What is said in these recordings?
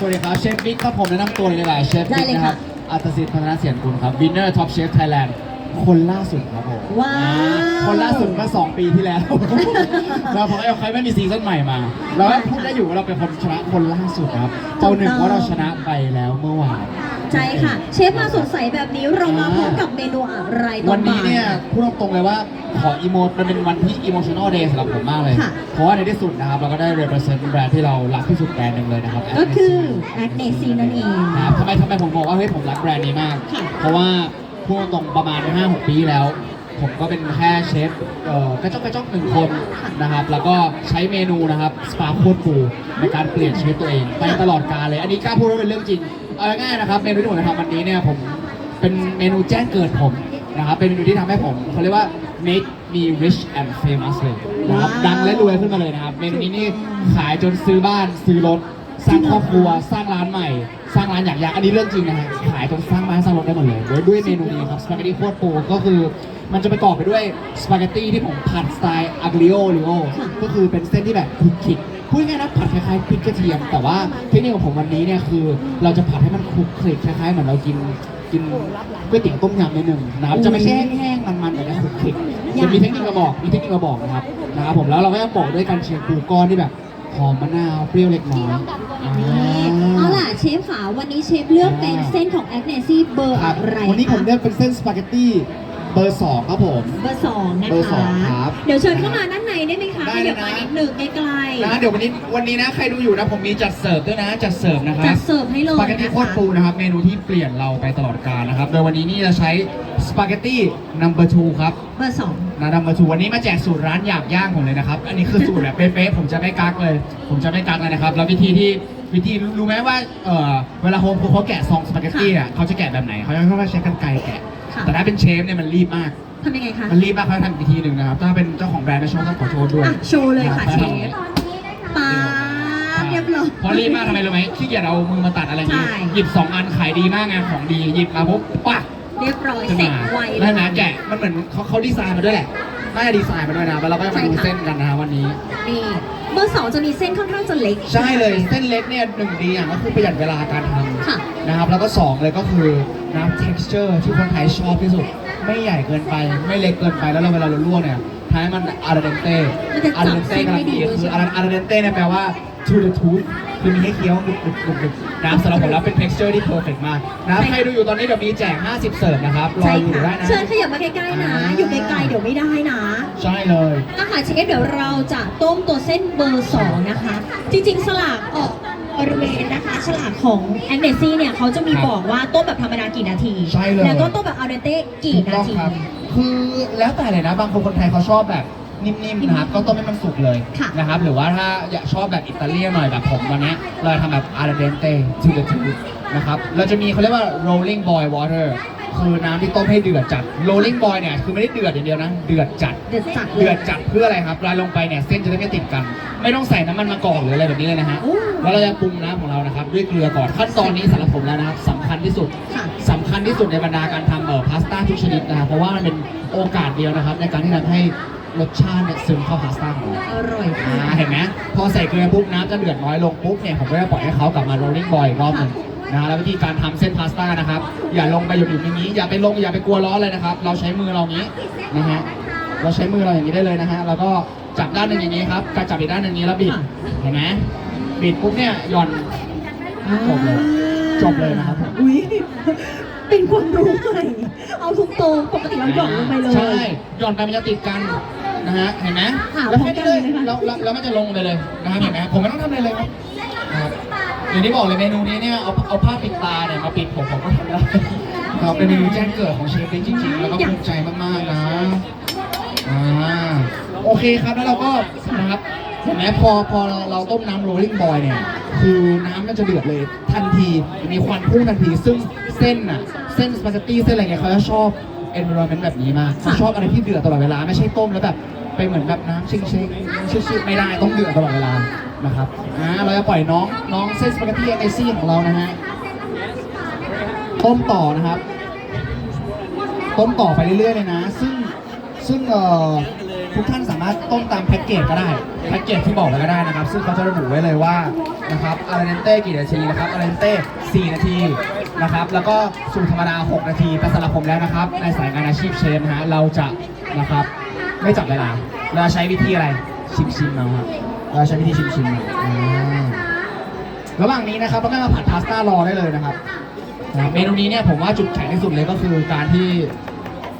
สวัสดีครับเชฟบิ๊กครับผมแนะนำตัวเลยดีกว่าเชฟได้บิ๊กเลยนะครับค่ะอัตสิทธิ์พัฒนาเสียนกุลครับ winner top chef Thailand คนล่าสุดครับผมว้าว อ่คนล่าสุดเมื่อ2ปีที่แล้ว เราเพราะเอาใครไม่มีซีซั่นใหม่มา เราก็พูดได้อยู่ว่าเราเป็นคนชนะคนล่าสุดนะครับเจ้าหนึ่งว่าเราชนะไปแล้วเมื่อวาน ใช่ค่ะ เชฟมาสดใสแบบนี้เรามาพร้อมกับเมนูอะไรตอวันนบ่านี้ยเนี่ยพูดตรงๆเลยว่าขออีโมมันเป็นวันที่ emotional day สำหรับผมมากเลย ค่ะ เพราะว่าในที่สุดนะครับ เราก็ได้ represent แบรนด์ที่เรารักที่สุดแบรนด์หนึ่งเลยนะครับ ก็คือ Agnes a g n e s นั่นเองนะครับทำไมทำไมผมบอกว่าเฮ้ยผมรักแบรนด์นี้มาก ค่ะเพราะว่าพูดตรงๆประมาณ 5-6 ปีแล้ว ผมก็เป็นแค่เชฟเอ่อกระจอกกระจอกหนึ่งคนนะครับ แล้วก็ใช้เมนูนะครับสปาโคตรฟูในการเปลี่ยนชีวิตตัวเองไปตลอดกาลเลย อันนี้กล้าพูดว่าเป็นเรื่องจริง เอาง่ายๆนะครับเมนูที่ผมจะทำวันนี้เนี่ยผมเป็นเมนูแจ้งเกิดผมนะครับเป็นเมนูที่ทำให้ผมเขาเรียกว่า make me rich and famous เลยนะครับว้าวดังและรวยขึ้นมาเลยนะครับเมนูนี้นี่ขายจนซื้อบ้านซื้อรถสร้างครอบครัวสร้างร้านใหม่ สร้างร้านอยากอยากอันนี้เรื่องจริงนะฮะขายจนสร้างบ้านสร้างรถได้หมดเลยโดยด้วยเมนูนี้ครับสปาเกตตี้โคตรปูก็คือมันจะประกอบไปด้วยสปาเกตตี้ที่ผมผัดสไตล์อากิโอริโอค่ะก็คือเป็นเส้นที่แบบคลุกคลิก พูดง่ายๆนะผัดคล้ายๆพริกกระเทียม แต่ว่าเทคนิคของผมวันนี้เนี่ยคือ เราจะผัดให้มันคลุกคลิกคล้ายๆเหมือนเรากินกินก๋วยเตี๋ยวต้มยำนิดหนึ่งนะครับจะไม่ใช่แห้งๆมันๆแต่เนี่ยคลุกคลิกจะมีเทคนิคมาบอกมีเทคนิคมาบอกนะครับนะครับผมแล้วเราก็จะบอกด้วยการเชียร์ปูก้อนที่แบบหอมมะนาวเปรี้ยวเล็กน้อยอ่าเอาล่ะเชฟขาวันนี้เชฟเลือกเป็นเส้นของ a g n e s เบอร์ครัอะบไรวันนี้ผมคะ เลือกเป็นเส้นสปาเกตตี้ เบอร์สองครับผม เบอร์สองนะเบอร์สอคะ งครับเดี๋ยวเชิญเข้ามาด้านในได้ไหมคะได้เลยเดี๋ยวนะมานิดหนึ่งไกลๆนะเดี๋ยววันนี้วันนี้นะใครดูอยู่นะผมมีจัดเสิร์ฟด้วยนะจัดเสิร์ฟนะครับจัดเสิร์ฟให้เลยสปาเกตตี้นะคะโคตรปูนะครับเมนูที่เปลี่ยนเราไปตลอดกาลนะครับโดยวันนี้นี่จะใช้สปาเกตตี้ number two ครับเบอร์สองนะ number two วันนี้มาแจกสูตรร้านหยาบย่างผมเลยนะครับอันนี้คือสูตรแบบเป๊ะๆผมจะไม่กักเลย ผมจะไม่กักเลยนะครับแล้ววิธีที่วิธีรู้ไหมว่าเออเวลาโฮมคุกเขาแกะซองสปาเกตตี้อะเขาจะแกะแบบไหนเขาจะเขาจะใช้กรรไกรแกะ ค่ะแต่ถ้าเป็นเชฟเนี่ยมันรีบมาก ทำยังไงคะมันรีบมากเขาทำอีกวิธีหนึ่งนะครับ ถ้าเป็นเจ้าของแบรนด์นะช่วงต้องขอโทษด้วยอะโชว์เลยค่ะนรับเชฟป๊าบเรียบร้อย เพราะรีบมากทำไมรู้ไหมขี้เกียจเอามือมาตัดอะไรอย่างงี้ ใช่ หยิบสองอันขายดีมากไงของดีหยิบมาปุ๊บปักเรียบร้อยขึ้นเสร็จมาไวเลแล้วยนะแกะมันเหมือนเขาเขาดีไซน์มาด้วยแหละ น่าจะดีไซน์มาด้วยนะแล้วเราก็จะมาดูใช่ค่ะเส้นกันนะวันนี้ นี่เบอร์สองจะมีเส้นค่อนข้างจะเล็ก ใช่เลยเส้นเล็กเนี่ยหนึ่งดีอย่างก็คือประหยัดเวลาการทค่ะำนะครับแล้วก็สองเลยก็คือน้ำ texture ที่คนไทยชอบที่สุด ไม่ใหญ่เกินไปไม่เล็กเกินไปแล้วเราเวลาเราลวกเนี่ยทำให้มันอาราเดนเต้มันจะจับอาราเดนเต้กำลังดีเส้นไม่ดีด้วยคืออาราเดนเต้เนี่ยแปลว่า to the tooth คือมีให้เคี้ยวกรุบกรุบกรุบกรุบน้ำสำหรับผมแล้วเป็น texture ที่ perfect มากนะครับใครดูอยู่ตอนนี้เดี๋ยวมีแจก 50 เสิร์ฟนะครับ รอใช่อยู่ค่ะได้นะ เชิญขยับมาใกล้ๆนะ อ่า อยู่ไกลๆเดี๋ยวไม่ได้นะใช่เลย อาหารเชฟเดี๋ยวเราจะต้มตัวเส้นเบอร์สองนะคะ จริงๆ สลากออกบริเวณนะคะฉลากของแองเนซี่เนี่ยเขาจะมีครับบอกว่าต้มแบบธรรมดากี่นาที ใช่เลย แล้วก็ต้มแบบอาเดนเต้กี่ถูกนาต้องที ครับ คือแล้วแต่เลยนะ บางคนคนไทยเขาชอบแบบ นิ่มๆนะครับก็ต้มให้มันสุกเลยค่ะนะครับ หรือว่าถ้าอยากชอบแบบอิตาเลียนหน่อยแบบผมวันเนี้ยเราจะทำแบบอาราเดนเต้ to the tooth นะครับเราจะมีเขาเรียกว่า rolling boil water คือน้ำที่ต้มให้เดือดจัด rolling boil เนี่ยคือไม่ได้เดือดอย่างเดียวนะเดือดจัด เดือดจัดเลเดือย ดจัดเพื่ออะไรครับรายลงไปเนี่ยเส้นจะได้ไม่ติดกัน ไม่ต้องใส่น้ำมันมะกอกหรืออะไรแบบนี้เลยนะฮะโอ้แล้วเราจะปรุงน้ำของเรานะครับด้วยเกลือก่อนขั้นตอนนี้สำหรับผมแล้วนะครับสำคัญที่สุด ค่ะ สำคัญที่สุดในบรรดาการทำเอ่อพาสต้าทุกชนิดนะครับเพราะว่ามันเป็นโอกาสเดียวนะครับ ในการที่ทำให้ รสชาติเนี่ยซึมเข้าพาสต้าของเราอร่อยอ่าค่ะเห็นไหมพอใส่เกลือปุ๊บน้ำจะเดือดน้อยลงปุ๊บเนี่ยผมก็จะปล่อยให้เขากลับมา rolling boil อีกรอบหนึ่งนะแล้ววิธีการทำเส้นพาสต้านะครับ อย่าลงไปหยุดอยู่อย่างนี้อย่าไปลงอย่าไปกลัวร้อนเลยนะครับ เราใช้มือเราอย่างนี้นะฮะเราใช้มือเราอย่างนี้ได้เลยนะฮะแล้วก็จับด้านหนึ่งอย่างนี้ครับการจับอีกด้านหนึ่งอย่างนี้แล้วบิดค่ะ เห็นไหมบิดปุ๊บเนี่ยหย่อน จบเลยจบเลยนะครับผม อุ้ย เป็นความรู้ใหม่เอาทุกโตรงๆปกติเราหย่อนลงไปเลย ใช่หย่อนไปมันจะติดกันนะฮะเห็นไหมค่ะแล้วแค่นี้เลยพร้อมกันเลยนะคะแล้วแล้วแล้วมันจะลงไปเลยนะครับเห็นไหมผมไม่ต้องทำอะไรเลยครับนะครับอย่างที่บอกเลยเมนูนี้เนี่ยเอาเอาผ้าปิดตาเนี่ยมาปิดผมผมก็ทำได้ครับเป็นเมนูแจ้งเกิดของเชฟเป็นจริงๆแล้วก็ภูมิใจมากๆนะอ่าโอเคครับแล้วเราก็นะครับเห็นไหมพอพอเราเราต้มน้ำโรลลิ่งบอยเนี่ยคือน้ำมันจะเดือดเลยทันทีมีควันพุ่งทันทีซึ่งเส้นอะ เส้นสปาเกตตี้เส้นอะไรเงี้ยเขาจะชอบ environment แบบนี้มากเขาชอบอะไรที่เดือดตลอดเวลา ไม่ใช่ต้มแล้วแบบไปเหมือนแบบน้ำชิงชิงชิชิไม่ได้ต้องเดือดตลอดเวลานะครับอ่าเราจะปล่อยน้องน้องเส้นสปาเกตตี้ไอซี่ของเรานะฮะต้มต่อนะครับ ต้มต่อไปเรื่อยๆเลยนะ ซึ่งซึ่งเอ่อ ทุกท่านสามารถต้มตามแพ็กเกจก็ได้แพ็กเกจที่บอกไว้ก็ได้นะครับ ซึ่งเขาจะระบุไว้เลยว่านะครับอาราเดนเต้กี่นาทีนะครับอาราเดนเต้4นาทีนะครับแล้วก็สูตรธรรมดา 6 นาทีแต่สำหรับผมแล้วนะครับ ในสายงานอาชีพเชฟนะฮะเราจะนะครับไม่จับเวลาเราใช้วิธีอะไรชิมชิมเอาครับเราใช้วิธีชิมชิมระหว่างนี้นะครับเราก็มาผัดพาสต้ารอได้เลยนะครับเมนูนี้เนี่ยผมว่าจุดแข็งที่สุดเลยก็คือการที่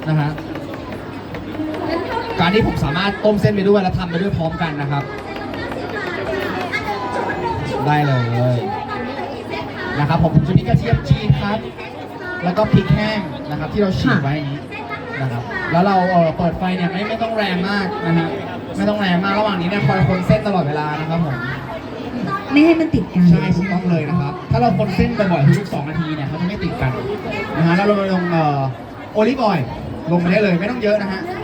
นะฮะ การที่ผมสามารถต้มเส้นไปด้วยและทำไปด้วยพร้อมกันนะครับ ได้เลยนะครับผมผมจะมีกระเทียมจีนครับ แล้วก็พริกแห้งนะครับ ที่เราฉีกไว้อย่างนี้นะครับ แล้วเราเอ่อเปิดไฟเนี่ยไม่ไม่ต้องแรงมากนะฮะไม่ต้องแรงมากระหว่างนี้เนี่ยคอยคนเส้นตลอดเวลานะครับผมไม่ให้มันติดกันใช่ถูกต้องเลยนะครับ ถ้าเราคนเส้นบ่อยๆทุกๆสองนาทีเนี่ยเขาจะไม่ติดกันนะฮะแล้วเราลงเอ่อโอลิฟออยล์ลงไปได้เลยไม่ต้องเยอะนะฮะอ่า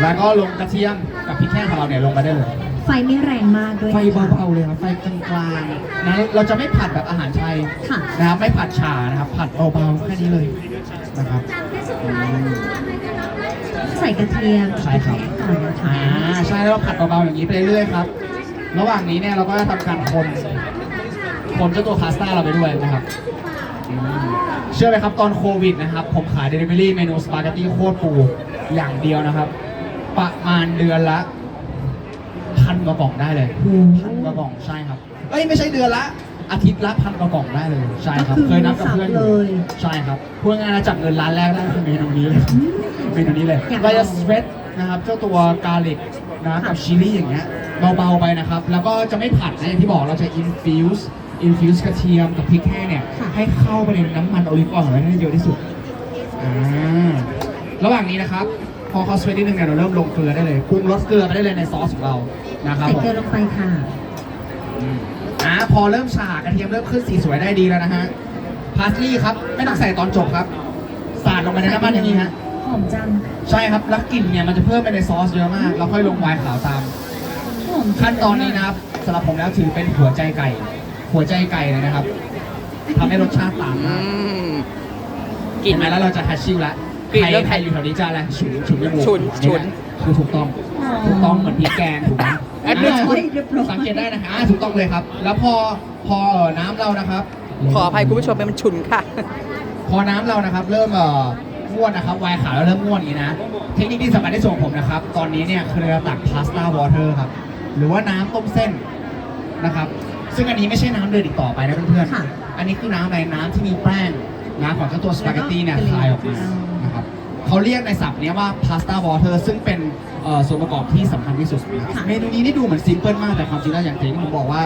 แล้วก็ลงกระเทียมกับพริกแห้งของเราเนี่ยลงไปได้เลย ไฟไม่แรงมากด้วยไฟนะคะเบาๆเลยครับ ไฟกลางๆนะเราจะไม่ผัดแบบอาหารไทยค่ะนะครับไม่ผัดฉ่านะครับ ผัดเบาๆแค่นี้เลยนะครับอืมใส่กระเทียมใช่ครับ ก่อนนะคะอ่าใช่แล้วเราผัดเบาๆอย่างนี้ไปเรื่อยๆครับ ระหว่างนี้เนี่ยเราก็จะทำการคนคนเจ้าตัวพาสต้าเราไปด้วยนะครับอืมเชื่อไหมครับตอนโควิดนะครับ ผมขายเดลิเวอรี่เมนูสปาเกตตี้โคตรปูอย่างเดียวนะครับ ประมาณเดือนละพันกว่ากล่องได้เลยโอ้พันกว่ากล่องใช่ครับเอ้ยไม่ใช่เดือนละ อาทิตย์ละพันกว่ากล่องได้เลยใช่ครับก็คือเคยนับกับเพื่อนอเลยู่ยใช่ครับพูดง่ายๆนะจับเงินล้านแรกได้คือเมนูนี้เลยอืมเมนูนี้เลยอยากเราจะลองสเปรดนะครับเจ้าตัวกาลิกนะกับชิลลี่อย่างเงี้ยเบาๆไปนะครับ แล้วก็จะไม่ผัดนะอย่างที่บอกเราจะ infuse infuse กระเทียมกับพริกแห้งเนี่ยค่ะให้เข้าไปในน้ำมันโอลิฟออยล์ของเราให้เยอะที่สุดอ่าระหว่างนี้นะครับ พอเขาสเปรดนิดนึงเนี่ยเราเริ่มลงเกลือได้เลยปรุงรสเกลือไปได้เลยในซอสของเรานะครับใส่ผมเกลือลงไปค่ะอ่าพอเริ่มฉากระเทียมเริ่มขึ้นสีสวยได้ดีแล้วนะฮะพาสลีย์ครับไม่ต้องใส่ตอนจบครับสาดลงไปในน้ำมันอย่างนี้ฮะ หอมจังใช่ครับแล้วกลิ่นเนี่ยมันจะเพิ่มไปในซอสเยอะมาก เราค่อยลงไวน์ขาวตาม หอมจังขั้นตอนนี้นะครับสำหรับผมแล้วถือเป็นหัวใจไก่ หัวใจไก่เลยนะครับทำให้รสชาติต่างอืมากมกกิลิ่นนไหมแล้วเราจะแฮชชิ่วแล้ว กลิ่นใครเริ่ม ใครอยู่แถวนี้จะอะไรฉุนฉุนจมูกฉุนฉุนแหละคือถูกต้องถูกต้องเหมือนพริกแกงถูกไหมเอ้ยเรียบร้อยเรียบร้อย สังเกตได้นะฮะอ่าถูกต้องเลยครับ แล้วพอพอเอ่อน้ำเรานะครับ ขออภัยคุณผู้ชมเป็นมันฉุนค่ะ พอน้ำเรานะครับเริ่มเอ่อง่วนนะครับไวน์ขาวแล้วเริ่มง่วนอย่างนี้นะ เทคนิคที่สำคัญที่สุดของผมนะครับ ตอนนี้เนี่ยคือเราตักพาสต้าวอเตอร์ครับ หรือว่าน้ำต้มเส้นนะครับ ซึ่งอันนี้ไม่ใช่น้ำเดือดอีกต่อไปนะเพื่อนค่ะ ๆ อันนี้คือน้ำอะไรน้ำที่มีแป้งน้ำของเจ้าตัวสปาเกตตี้เนี่ยแล้วก็คลายออกมานะครับ เขาเรียกในศัพท์เนี้ยว่าพาสต้าวอเตอร์ซึ่งเป็นเอ่อส่วนประกอบที่สำคัญที่สุดนะครับค่ะเมนูนี้นี่ดูเหมือนซิมเพิลมากแต่ความจริงแล้วอย่างที่ผมบอกว่า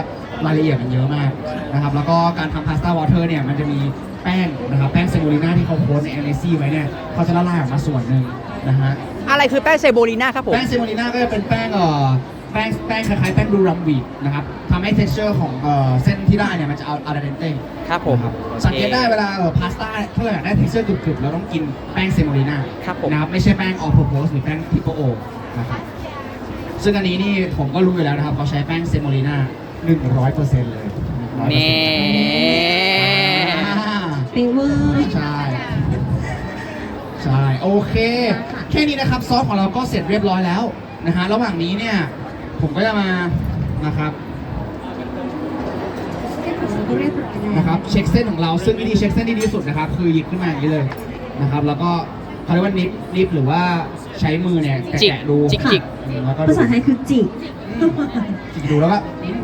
รายละเอียดมันเยอะมากนะครับแล้วก็การทำพาสต้าวอเตอร์เนี่ยมันจะมีแป้งนะครับแป้งเซมูลิน่าที่เขาโพสต์ใน n อ c ไว้เนี่ยเขาจะละลายออกมาส่วนหนึ่งนะฮะ อะไรคือแป้งเซโบลีน่าครับผม แป้งเซโมลิน่าก็จะเป็นแป้งเอ่อ แป้งแป้งคล้ายๆแป้งดูรัมวีดนะครับทำให้ texture ของเอ่อเส้นที่ได้เนี่ยมันจะเอาอาราเดนเต้ครับผมสังเกตได้เวลาเอ่อพาสต้าถ้าเราอยากได้ texture กรึบๆเราต้องกินแป้งเซโมลิน่าครับผมนะครับไม่ใช่แป้งออ p พ r โพสหรือแป้งทิปโปโอนะครับซึ่งอันนี้นี่ผมก็รู้อยู่แล้วนะครับเขาใช้แป้งเซโมลิน่า100%เลย100%แน่อ่าเปเวอร์ใช่ใช่โอเค แค่นี้นะครับซอสของเราก็เสร็จเรียบร้อยแล้วนะฮะระหว่างนี้เนี่ย ผมก็จะมานะครับเรียบร้อยแล้วนะครับเช็คเส้นของเราซึ่งวิธีเช็คเส้นที่ดีที่สุดนะครับ คือหยิบขึ้นมาอย่างนี้เลยนะครับ แล้วก็เขาเรียกว่านิบนิบหรือว่าใช้มือเนี่ยจิกแกะๆดูจิกจิกอืมแล้วก็ดูภาษาไทยคือจิกจิกดูแล้วก็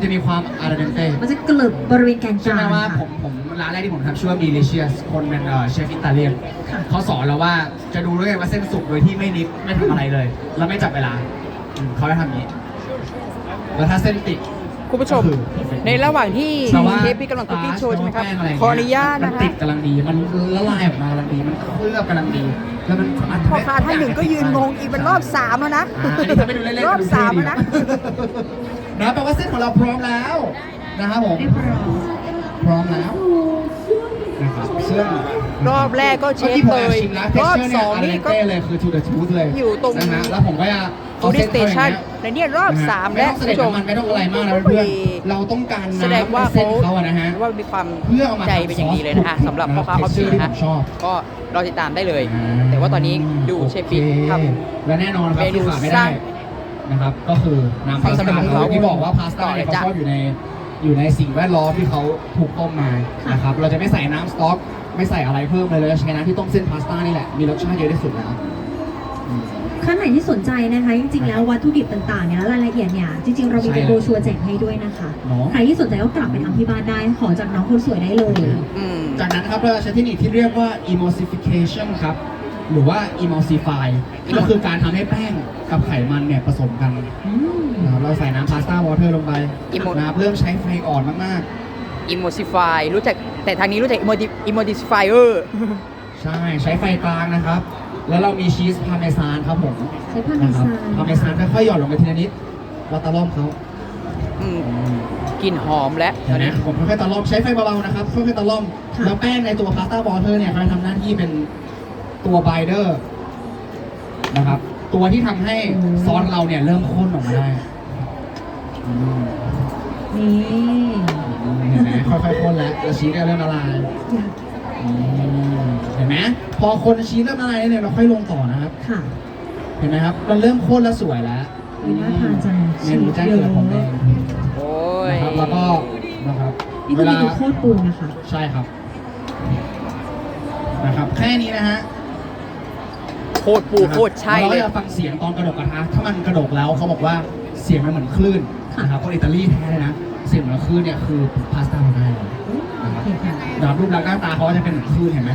จะมีความอาราเดนเต้ มันจะกลึบบริเวณแกนกใช่ไหมลางว่าค่ะผมผมร้านแรกที่ผมทำชื่อว่า Delicious คนเป็นเอ่อเชฟอิตาเลียนค่ะเขาสอนเราว่าจะดูด้วยว่าเส้นสุกโดยที่ไม่นิบไม่ทำอะไรเลย แล้วไม่จับเวลาอืมเขาจะทำอย่างนี้ แล้วถ้าเส้นติด คุณผู้ชมก็คือในระหว่างที่แต่ว่าเชฟพี่กำลังคุกกิ้งโชว์ใช่ไหมครับแป้งะไย่งขอเงี้ยอนุญาตมันะนคะติดกำลังดี มันละลายออกมากำลังดี มันเคลือบกำลังดี แล้วมันสามารถทำพ่อให้ค้าท่านหนึ่งก็ยืนงงอีกเป็นรอบสามแล้วนะอ่าอันนี้ทำให้ดูเล่นๆรอบดูสามเท่แล้วดีนะนะแปลว่าเส้นของเราพร้อมแล้วนะครับผมเรียบร้อยพร้อมแล้วนะครับซึ่งรอบแรกก็เชฟมื่อกี้ผมเตแอยบชิมแล้วรอบ texture สองเนี่ยนี่ก็อะไรเลยคือ to the tooth เลยอยู่ตรงนะฮะแล้วผมก็จะ ฟูเอาดิเส้สนเตเข้าอย่างชันเงี้ยและเนี่ยรอบสามไม่แล้วต้องคุเสณด็จผู้ชมน้ำมันไม่ต้องอะไรมากนะเพื่อนๆเราต้องการน้ำแสดงว่าในเส้เขานเขาอะนะฮะว่ามีความเพื่อเอามาใจทำเป็นอย่างดีเลยนะฮะซอสสำหรับพ่อค้านะคอฟฟี่ texture นะฮะที่ผมชอบก็รอติดตามได้เลย แต่ว่าตอนนี้ดูเชฟบิ๊กทและแน่นอนำครับเมนูที่ขาดไม่สได้ร้างนะครับก็คือน้ำพาสต้าเขาที่บอกว่าพาสต้าเนี่ยเขาชอบอยู่ในอยู่ในสิ่งแวดล้อมที่เขาถูกต้มมานะครับเราจะไม่ใส่น้ำสต๊อก ไม่ใส่อะไรเพิ่มเลยเราจะใช้น้ำที่ต้มเส้นพาสต้านี่แหละมีรสชาติเยอะที่สุดแล้วอืม ท่านไหนที่สนใจนะคะ จริงๆ แล้ววัตถุดิบต่างๆเนี่ยรายละเอียดเนี่ยจริงๆ เรามีใช่เป็นโบรชัวร์แจกให้ด้วยนะคะ เนาะใครที่สนใจก็กลับไปทำที่บ้านได้ ขอจากน้องคนสวยได้เลย อืม จากนั้นครับเราจะใช้เทคนิคที่เรียกว่า emulsification ครับ หรือว่า emulsify ก็คือการทำให้แป้งกับไขมันเนี่ยผสมกันอืมนะครับเราใส่น้ำพาสต้าวอเตอร์ลงไป Emo นะครับเริ่มใช้ไฟอ่อนมาก emulsify รู้จักแต่ทางนี้รู้จัก emulsifier ๆใช่ใช้ไฟกลางนะครับ แล้วเรามีชีสพาร์เมซานครับผมใช้พาเมนะครับซานพาร์เมซานค่อยๆหย่อนลงไปทีละนิดเราตะล่อมเขาอืมกลิ่นหอมแล้วตเห็อนนไหมนี้ผมค่อยๆตะล่อมใช้ไฟเบาๆนะครับค่อยๆตะล่อมค่ะ แล้วแป้งในตัวพาสต้าวอเตอร์เนี่ยเขาจะทำหน้าที่เป็นตัวไบเดอร์นะครับ ตัวที่ทำให้ซอสเราเนี่ยเริ่มข้นออกมาได้อืมนี่ เห็นไหมค่อยๆข้นแล้วแล้วชีสก็เริ่มละลายอยากอื มเห็นไหมพอคนชีสเริ่มละลายเนี่ยเราค่อยลงต่อนะครับ ค่ะเห็นไหมครับมันเริ่มข้นแล้วสวยแล้วอุ๊ยน่าทานจังเมนูแจ้งเกิดผมเองโอ้ยนะครับแล้วก็นะครับนี่คือเมนูโคตรปูนะคะใช่ครับนะครับแค่นี้นะฮะโคตรปูโคตรใช่เราเลก็ยจะฟังเสียงตอนกระดกกระทะถ้ามันกระดกแล้วเขาบอกว่าเสียงมันเหมือนคลื่นค่ะนะครับคนอิตาลีแท้เลยนะเสียงเหมือนคลื่นเนี่ยคือพาสต้ามาได้เลยโอเคค่ะนะครับรูปลักษณ์หน้าตาเขาก็จะเป็นเหมือนคลื่นเห็นไหม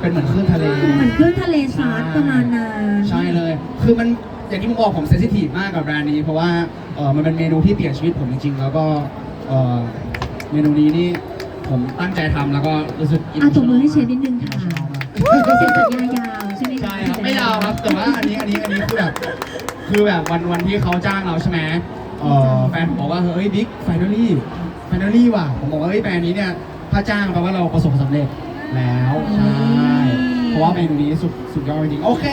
เป็นเหมือนคลื่นทะเล เหมือนเครื่องทะเลซาร์ประมาณนั้นใช่เลย คือมันอย่างที่ผมบอกผมเซนซิทีฟมากกับแบรนด์นี้ เพราะว่าเออมันเป็นเมนูที่เปลี่ยนชีวิตผมจริงๆ แล้วก็เออเมนูนี้นี่ผมตั้งใจทำแล้วก็รู้สึกอะตบมือให้เชฟนิดนึงค่ะเซ็นสัญญายาวใช่ไหมคะใช่ครับไม่ยาวครับแต่ว่าอันนี้อันนี้อันนี้คือแบบคือแบบวันวันที่เขาจ้างเราใช่ไหมเออแฟนผมบอกว่าเฮ้ยบิ๊กไฟนอลี่ไฟนอลี่ว่ะผมบอกว่าเฮ้ยแบรนด์นี้เนี่ยถ้าจ้างแปลว่าเราประสบความสำเร็จแล้วใช่เพ ราะว่าเมนูนี้สุดสุดยอดจริงๆโอเค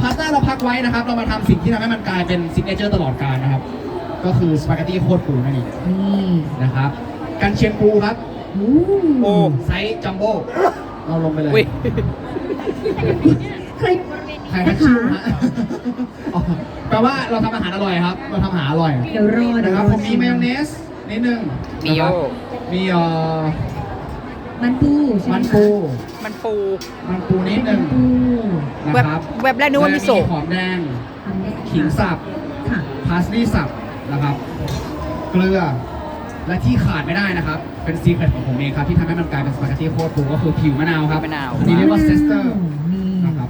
พาสต้าเราพักไว้นะครับ เรามาทำสิ่งที่ทำให้มันกลายเป็นซิกเนเจอร์ตลอดกาลนะครับ ก็คือสปาเกตตี้โคตรปูนั่นเองนี่นะครับกันเชียงปูครับโอ้โอ้ไซส์จัมโบ้เราลงไปเลยอุ้ยเคยใครทักชื่อฮะอ๋อแปลว่าเราทำอาหารอร่อยครับ เราทำอาหารอร่อยเดี๋ยวรอเดี๋นะยวครรับอผมมีมายองเนสนิดนึงมีโอนะครับมีเอ่อ มันปูใช่ไหมันคะปู มันปูมันปูนิดนึงปูนะครับแวบแรกนึกว่ามิโซะ และหอมแดง ทำได้ขิงสับ ค่ะพาสลีย์สับนะครับ เกลือ และที่ขาดไม่ได้นะครับ เป็นซีเครตของผมเองครับ ที่ทำให้มันกลายเป็นสปาเกตตี้โคตรปูก็คือผิวมะนาวครับมะนาว อันนี้เรียกว่าเซสเตอร์นี่ นะครับ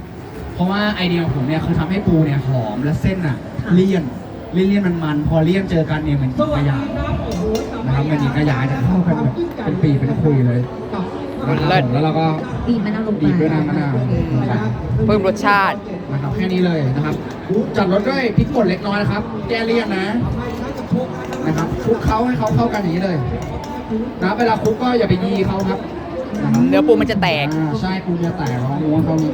เพราะว่าไอเดียของผมเนี่ยคือทำให้ปูเนี่ยหอมและเส้นอะค่ะ เลี่ยน เลี่ยนเลี่ยนมันมันๆพอเลี่ยนเจอกันเนี่ยเหมือนกินกระยานะครับเหมือนกินกระยาจะเข้ากันแบบเป็นปีเป็นคุยเลยนะครับผมแล้วเราก็บีบมะนาวลงไปบีบด้วยน้ำมะนาวลงไปเพิ่มรสชาตินะครับแค่นี้เลยนะครับจัดรสด้วยพริกป่นเล็กน้อยนะครับ แก้เลี่ยนนะนะครับคลุกเขาให้เขาเข้ากันอย่างนี้เลยนะเวลาคลุกก็อย่าไปยีเขาครับนะครับเนื้อปูมันจะแตกอ่าใช่ปูจะแตกร้องม้วนเขานี้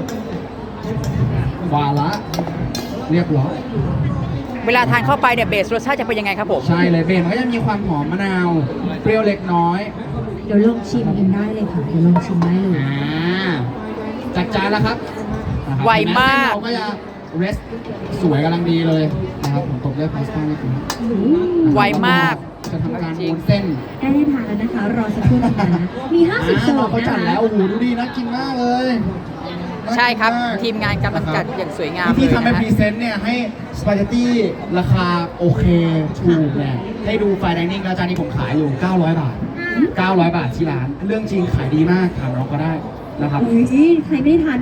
วาละเรียบร้อย เวลาทานเข้าไปเนี่ยเบสรสชาติจะเป็นยังไงครับผม ใช่เลยเบนมันก็จะมีความหอมมะนาว เปรี้ยวเล็กน้อยเดี๋ยวลองชิมกันได้เลยค่ะเดี๋ยวลองชิมได้เลย อ่าจัดจานแล้วครับนะครับไวมาก เส้นเราก็จะเรสสวยกำลังดีเลยนะครับผมตบด้วยพาสต้านี่คือไวมาก จะทำการม้วนเส้นใกล้ได้ทานแล้วนะคะ รอสักครู่นะคะ มี 50โซอ่านเขานะจัดคะแล้วโอ้โหดูดีน่ากินมากเลยน่ากิน ใช่ครับมากทีมงานกำลังจัดอย่างสวยงามวิธีเลยทำเป็นนะพรีเซนต์เนี่ยให้สปาเกตตี้ราคาโอเคถูกเนี่ยให้ดูไฟดิเนิ่งแล้วจานนี้ผมขายอยู่ 900 บาท 900 บาทที่ร้าน เรื่องจริงขายดีมากถามเราก็ได้นะครับอุ้ยใครไม่ได้ทาน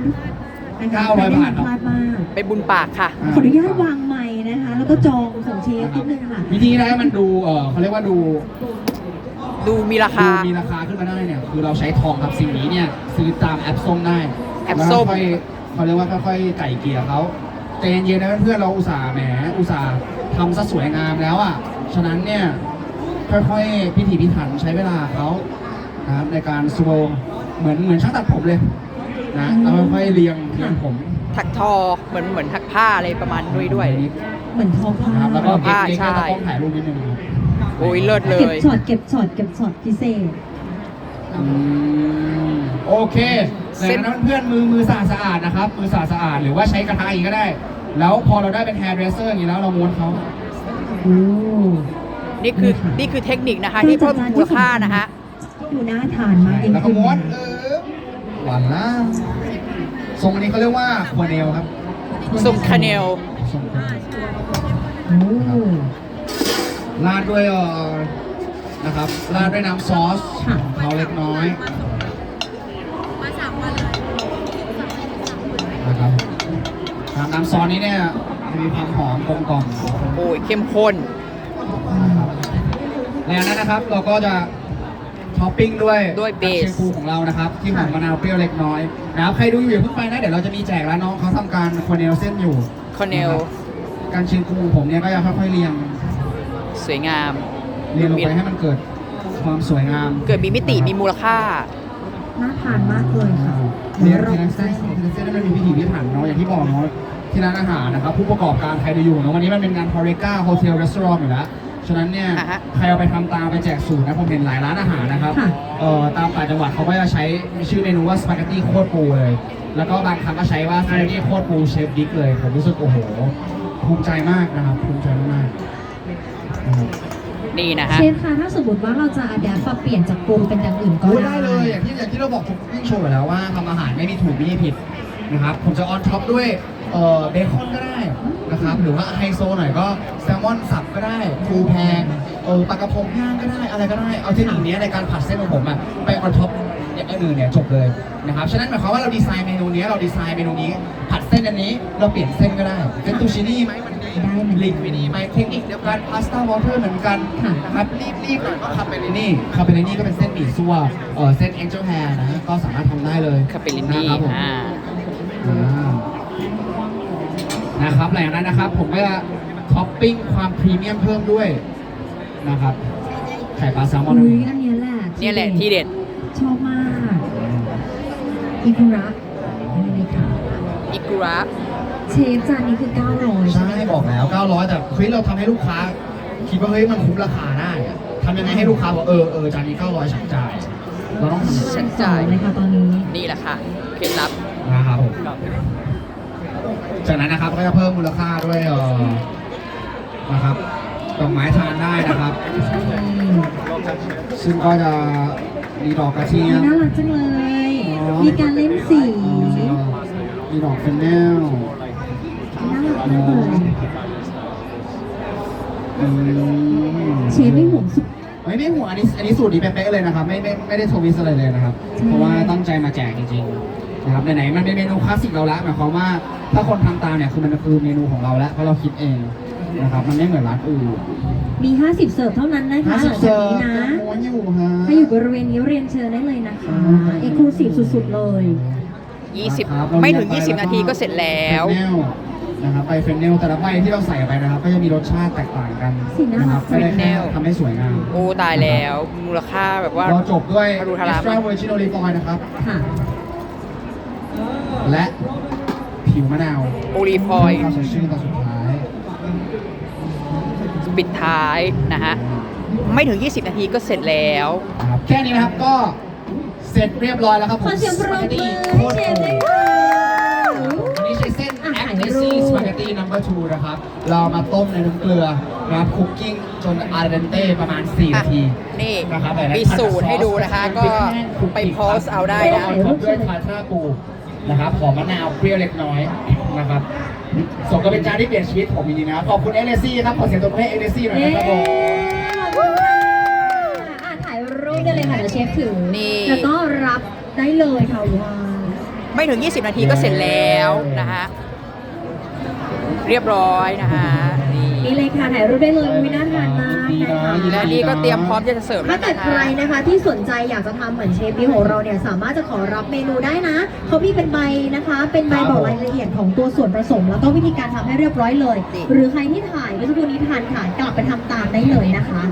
นะคะเก้าใคร้รอยไม่บาททานพลาดมากไปบุญปากค่ะ ขออนุญาตวางไม้นะคะ แล้วก็จองของเชฟนิดนึงค่ะวิธีนะให้มันดูเออเขาเรียกว่าดูดูมีราคา ดูมีราคาขึ้นมาได้เนี่ย คือเราใช้ทองครับสิ่งนี้เนี่ย ซื้อตามแอปส้มได้ แอปส้มแล้วค่อยเขาเรียกว่าค่อยๆไก่เกลี่ยเขาใจเย็นๆนะเพื่อนๆเราอุตส่าห์แหมอุตส่าห์ทำซะสวยงามแล้วอะฉะนั้นเนี่ยค่อยๆพิถีพิถันใช้เวลาเขานะครับในการสโลว์เหมือนเหมือนช่างตัดผมเลยนะแล้วค่อยๆเรียงเรียงผมถักทอเหมือนเหมือนถักผ้าอะไรประมาณด้วยด้วย เหมือนทองผ้านะครับแล้วก็เก็บผ้าเล็กใช่ ก็จะต้องถ่ายรูปนิดนึงครับโอ้ยเลิศเลเก็บย ช็อตเก็บช็อตเก็บช็อตพิเศษ อืมโอเค เส้เสร็จนนั้นเพื่อนมือมือสะอาดสะอาดนะครับ มือสะอาดสะอาดหรือว่าใช้กระทะอีกก็ได้ แล้วพอเราได้เป็น hairdresser อย่างนี้แล้วเราม้วนเขาโอ้นี่คือนี่คือเทคนิคนะคะที่เพิ่มมูลค่านะฮะดูน่าทานมากจริงๆแล้วก็ม้วนเออหวานละทรงอันนี้เขาเรียกว่าควเนลครับซุปคาเนลทรงควเนลโอ้ราดด้วยเอ่อนะครับราดด้วยน้ำซอสของเขาเล็กน้อย นะครับน้ำน้ำซอสนี้เนี่ยจะมีความหอมกลมกล่อมโอ้ยเข้มข้นนะครับแล้วนั้นนะครับเราก็จะท็อปปิ้งด้วยด้วยเบสน้ำเชฟฟูของเรานะครับ ที่หอมมะนาวเปรี้ยวเล็กน้อยนะครับใครดูอยู่อย่าเพิ่งไปนะเดี๋ยวเราจะมีแจกแล้วน้องเขาทำการคอนเนลเส้นอยู่คอนเนละครับการเชียงคูของผมเนี่ยก็จะค่อยๆเรียงสวยงาม เรียงลงไปให้มันเกิดความสวยงาม เกิดมีมิติมีมูลค่าน่าทานมากเลยค่ะเรียงเราทีละเส้นทีละเส้นให้มันมี อย่างที่บอกเนาะที่ร้านอาหารนะครับผู้ประกอบการใครดูอยู่เนาะวันนี้มันเป็นงาน Horeca Hotel Restaurant อยู่แล้วฉะนั้นเนี่ยอ่าฮะใครเอาไปทำตามไปแจกสูตรนะผมเห็นหลายร้านอาหารนะครับค่ะ เอ่อตามต่างจังหวัดเขาก็จะใช้ชื่อเมนูว่าสปาเกตตี้โคตรปูเลย แล้วก็บางครั้งก็ใช้ว่าสปาเกตตี้โคตรปูเชฟดิกเลยผมรู้สึกโอ้โหภูมิใจมากนะครับภูมิใจมากๆนะครับ นี่นะฮะเชฟคะถ้าสมมติว่าเราจะอัดแอปปรับเปลี่ยนจากปรุงเป็นอย่างอื่นก็โอ้ยได้ได้เลยอย่างที่อย่างที่เราบอกทุกวิ่งโชว์อยู่แล้วว่าทำอาหารไม่มีถูกไม่มีผิด นะครับผมจะออนท็อปด้วยเอ่อเบคอนก็ได้นะครับหรือว่าไฮโซหน่อยก็แซลมอนสับก็ได้ฟูแพงเออปลากระพงย่างก็ได้อะไรก็ได้เอาเทคนิคนี้ในการผัดเส้นของผมอะไปออนท็อปอย่างอื่นเนี่ยจบเลยนะครับฉะนั้นหมายความว่าเราดีไซน์เมนูนี้เราดีไซน์เมนูนี้ ผัดเส้นอันนี้เราเปลี่ยนเส้นก็ได้เป็นตูชินี่ไหมมันดีได้เหมือนลิกังนวินีไหมเทคนิคเดียวกันพาสต้าวอเตอร์เหมือนกันค่ะนะครับรีบๆหน่อยก็คาเปเรนี่คาเปเรนี่ก็เป็นเส้นหมี่ซั่วเออเส้น Angel Hair นะก็สามารถทำได้เลยคาเปลินีนะครับผมอ่าอ่า นะครับหลังจากนั้นนะครับ ผมก็จะท็อปปิ้งความพรีเมียมเพิ่มด้วยนะครับไข่ปลาแซลมอนอุ้ยอันเนี้ยแหละเนี่ยแหละที่เด็ด ชอบมากอิคุระนี่เลยค่ะอิกุระ เชฟจานนี้คือ 900ใช่บอกแล้ว 900 แต่เฮ้ยเราทำให้ลูกค้า คิดว่าเฮ้ยมันคุ้มราคาได้อะทำยังไงให้ลูกค้าบอกเออเออจานนี้ 900ฉันจ่ายเราต้องทำอย่างฉันั้นนจ่าย เลยค่ะตอนนี้ นี่แหละค่ะ เคล็ดลับ นะครับผมจากนั้นนะครับก็จะเพิ่มมูลค่าด้วยเออนะครับดอกไม้ทานได้นะครับ ซึ่งก็จะมีดอกกระเทียมน่ารักจังเลยอ๋อมีการเล่นสีมีดอกเฟนเนลน่ารักมากเลยอืมเชฟไม่ห่วงสุดไม่ไม่ห่วงอันนี้อันนี้สูตรนี้เป๊ะๆเลยนะครับ ไม่ไม่ไม่ได้โทวิสอะไรเลยนะครับใช่เพราะว่าตั้งใจมาแจกจริงๆ นะครับไหนๆมันเป็นเมนูคลาสสิกเราละหมายความว่าถ้าคนทำตามเนี่ยคือมันคือเมนูของเราแล้วเพราะเราคิดเองนะครับมันไม่เหมือนร้านอื่นมี 50 เสิร์ฟเท่านั้นนะคะหลังจากนี้นะม้วนอยู่ฮะถ้าอยู่บริเวณนี้เรียนเชิญได้เลยนะคะเอกลูซีฟสุดๆเลยครับ20 ไม่ถึง 20 นาทีก็เสร็จแล้ว เฟนเนลนะครับไปเฟนเนลแต่ละใบที่เราใส่ไปนะครับ ก็จะมีรสชาติแตกต่างกันสีน่ารัก นะครับไม่ได้แค่เฟนเนลทำให้สวยงามโอ้ตายแล้ว มูลค่าแบบว่า เราจบด้วย อรุณธาราม extra virgin olive oil นะครับ ค่ะ และผิวมะนาวโอลีฟอยล์ความสดชื่นตอนสุดท้ายปิดท้ายนะฮะ ไม่ถึง 20 นาทีก็เสร็จแล้ว นะครับแค่นี้นะครับก็เสร็จเรียบร้อยแล้วครับขอเสียงปรบมือโคให้ตรเชฟโหด้วยค่ะอันนี้ใช้เส้นอะ a ถ่า c ย t รู e ป s spaghetti number two นะครับ เรามาต้มในน้ำเกลือนะครับคุกกิ้งจน al dente ประมาณ 4 นาที นี่นะครับมีสูตรให้ดูนะคะ ก็ไปโพสต์เอาได้นะพร้อมด้วยทาท่าปู นะครับหอมมะนาวเปรี้ยวเล็กน้อยนะครับสมกับเป็นจานที่เปลี่ยนชีวิตผมจริงๆนะครับขอบคุณเอเนซี่ครับขอเสียงตบมือให้เอเนซี่หน่อยเย้นะครับผมขอบคุณค่ะอะถ่ายรูปได้เลยค่ะเดี๋ยวเชฟถือนี่ แล้วก็รับได้เลยค่ะว้าวไม่ถึง 20 นาทีก็เสร็จแล้วนะฮะเรียบร้อยนะฮะนี่นี่เลยค่ะถ่ายรูปได้เลยวิน่าทานมาก นะคะและนี่ก็เตรียมพร้อมจะเสิร์ฟแล้ถ้าวเกิดนะใครคะ นะคะที่สนใจอยากจะทำเหมือนเชฟบี้ของเราเนี่ยสามารถจะขอรับเมนูได้นะเขามีเป็นใบนะคะ เป็นใบบอกรายละเอียดของตัวส่วนผสม แล้วก็วิธีการทำให้เรียบร้อยเลย หรือใครที่ถ่ายเมื่อสักครู่นี้ทานค่ะกลับไปทำตามได้เลยนะคะ